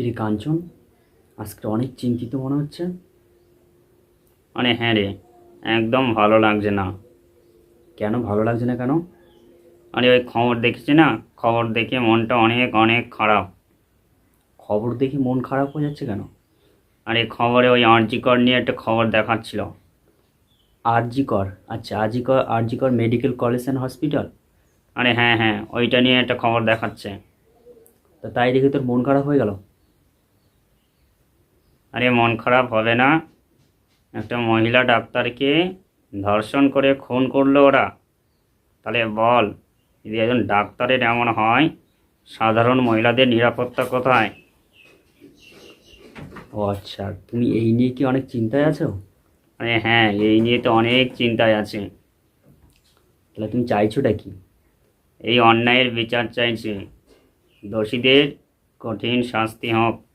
কিরে কাঞ্চন আজকে অনেক চিন্তিত মনে হচ্ছে। মানে হ্যাঁ রে একদম ভালো লাগছে না। কেন ভালো লাগছে না কেন? আরে ওই খবর দেখেছি না? খবর দেখে মনটা অনেক অনেক খারাপ। খবর দেখে মন খারাপ হয়ে যাচ্ছে কেন? আরে খবরে ওই আর্জিকর নিয়ে একটা খবর দেখাচ্ছিল। আরজিকর? আচ্ছা RG Kar RG Kar medical college and hospital? আরে হ্যাঁ হ্যাঁ ওইটা নিয়ে একটা খবর দেখাচ্ছে। তা তাই দেখে তোর মন খারাপ হয়ে গেল? আরে মন খারাপ হবে না। একটা মহিলা ডাক্তারকে ধর্ষণ করে খুন করল ওরা। তাহলে বল যদি একজন ডাক্তারের এমন হয় সাধারণ মহিলাদের নিরাপত্তা কোথায়? ও আচ্ছা তুমি এই নিয়ে কি অনেক চিন্তায় আছো? আরে হ্যাঁ এই নিয়ে তো অনেক চিন্তায় আছে। তাহলে তুমি চাইছোটা কি? এই অন্যায়ের বিচার চাইছে। দোষীদের কঠিন শাস্তি হোক।